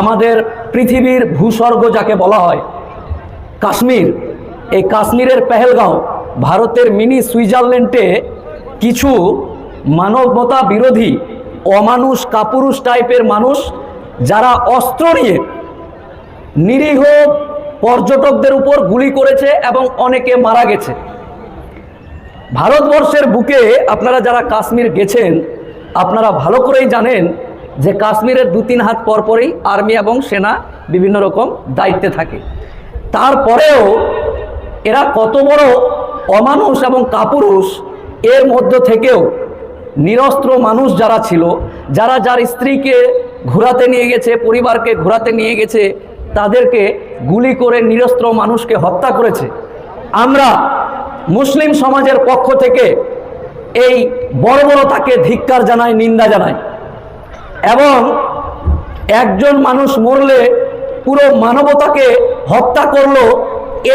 আমাদের পৃথিবীর ভূস্বর্গ যাকে বলা হয়, কাশ্মীর। এই কাশ্মীরের পেহেলগাঁও, ভারতের মিনি সুইজারল্যান্ডে কিছু মানবতা বিরোধী, অমানুষ, কাপুরুষ টাইপের মানুষ, যারা অস্ত্র নিয়ে নিরীহ পর্যটকদের উপর গুলি করেছে এবং অনেকে মারা গেছে। ভারতবর্ষের বুকে আপনারা যারা কাশ্মীর গেছেন, আপনারা ভালো করেই জানেন যে কাশ্মীরের দু তিন হাত পরপরই আর্মি এবং সেনা বিভিন্ন রকম দায়িত্বে থাকে। তারপরেও এরা কত বড় অমানুষ এবং কাপুরুষ, এর মধ্য থেকেও নিরস্ত্র মানুষ যারা ছিল, যারা যার স্ত্রীকে ঘোরাতে নিয়ে গেছে, পরিবারকে ঘোরাতে নিয়ে গেছে, তাদেরকে গুলি করে নিরস্ত্র মানুষকে হত্যা করেছে। আমরা মুসলিম সমাজের পক্ষ থেকে এই বর্বরতাকে ধিক্কার জানাই, নিন্দা জানাই। এবং একজন মানুষ মরলে পুরো মানবতাকে হত্যা করল,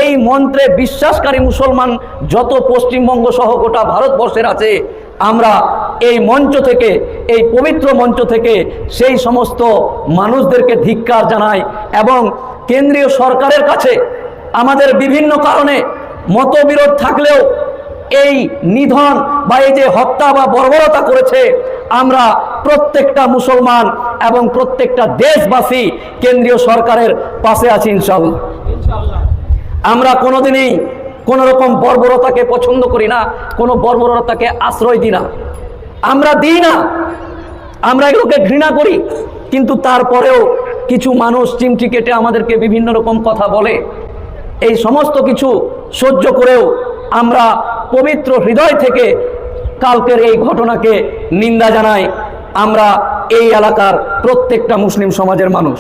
এই মন্ত্রে বিশ্বাসকারী মুসলমান যত পশ্চিমবঙ্গ সহ গোটা ভারতবর্ষের আছে, আমরা এই মঞ্চ থেকে, এই পবিত্র মঞ্চ থেকে সেই সমস্ত মানুষদেরকে ধিক্কার জানাই এবং কেন্দ্রীয় সরকারের কাছে আমাদের বিভিন্ন কারণে মতবিরোধ থাকলেও এই নিধন বা এই যে হত্যা বা বর্বরতা করেছে, আমরা প্রত্যেকটা মুসলমান এবং প্রত্যেকটা দেশবাসী কেন্দ্রীয় সরকারের পাশে আছি ইনশাল্লাহ আমরা কোনোদিনই কোনো রকম বর্বরতাকে পছন্দ করি না, কোনো বর্বরতাকে আশ্রয় দিই না। আমরা দিই না। আমরা এগুলোকে ঘৃণা করি, কিন্তু তারপরেও কিছু মানুষ চিমটি কেটে আমাদেরকে বিভিন্ন রকম কথা বলে। এই সমস্ত কিছু সহ্য করেও আমরা পবিত্র হৃদয় থেকে কালকের এই ঘটনাকে নিন্দা জানায় আমরা এই এলাকার প্রত্যেকটা মুসলিম সমাজের মানুষ।